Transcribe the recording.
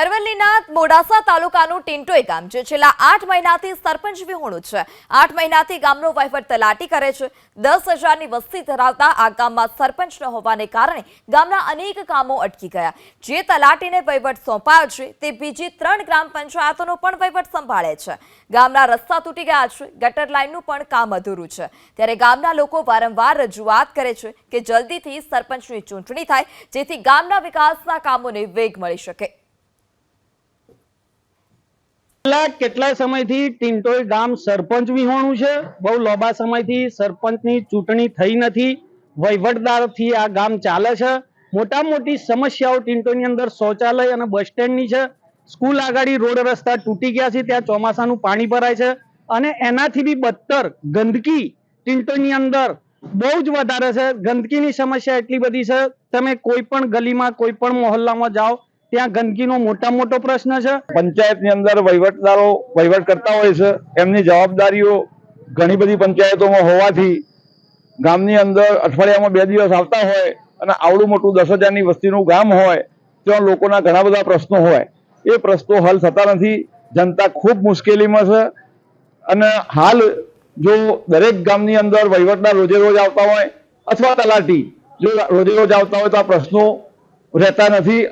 અરવલ્લીના મોડાસા તાલુકાનું ટિન્ટોઈ ગામ જે છેલ્લા આઠ મહિનાથી સરપંચ વિહોણું છે. આઠ મહિનાથી ગામનો વહીવટ તલાટી કરે છે. દસ હજારની વસ્તી ધરાવતા આ ગામમાં સરપંચ ન હોવાને કારણે ગામના અનેક કામો અટકી ગયા. જે તલાટીને વહીવટ સોંપાયો છે, તે બીજી ત્રણ ગ્રામ પંચાયતોનો પણ વહીવટ સંભાળે છે. ગામના રસ્તા તૂટી ગયા છે, ગટર લાઇનનું પણ કામ અધૂરું છે. ત્યારે ગામના લોકો વારંવાર રજૂઆત કરે છે કે જલ્દીથી સરપંચની ચૂંટણી થાય, જેથી ગામના વિકાસના કામોને વેગ મળી શકે. છેલ્લા કેટલા સમયથી ટિન્ટોઈ ગામ સરપંચ વિહોણું છે. બહુ લાંબા સમયથી સરપંચની ચૂંટણી થઈ નથી. વહીવટદારથી આ ગામ ચાલે છે. મોટા મોટી સમસ્યાઓ ટિન્ટોની અંદર શૌચાલય અને બસ સ્ટેન્ડની છે. સ્કૂલ આગળ રોડ રસ્તા તૂટી ગયા છે. ત્યાં ચોમાસાનું પાણી ભરાય છે. અને એનાથી બી બદતર ગંદકી ટિન્ટોની અંદર બહુ જ વધારે છે. ગંદકીની સમસ્યા એટલી બધી છે. તમે કોઈ પણ ગલીમાં, કોઈ પણ મોહલ્લામાં જાઓ ત્યાં ગંદકીનો મોટા મોટો પ્રશ્ન છે. પંચાયતની અંદર વહીવટદારો વહીવટ કરતા હોય છે, એમની જવાબદારીઓ ઘણી બધી પંચાયતોમાં હોવાથી ગામની અંદર અઠવાડિયામાં બે દિવસ આવતા હોય અને આવડું મોટું દસ હજારની વસ્તીનું ગામ હોય, ત્યાં લોકોના ઘણા બધા પ્રશ્નો હોય. એ પ્રશ્નો હલ થતા નથી. જનતા ખૂબ મુશ્કેલીમાં છે. અને હાલ જો દરેક ગામની અંદર વહીવટદાર રોજે રોજ આવતા હોય અથવા તલાટી, જો રોજે રોજ આવતા હોય તો આ પ્રશ્નો રહેતા નથી.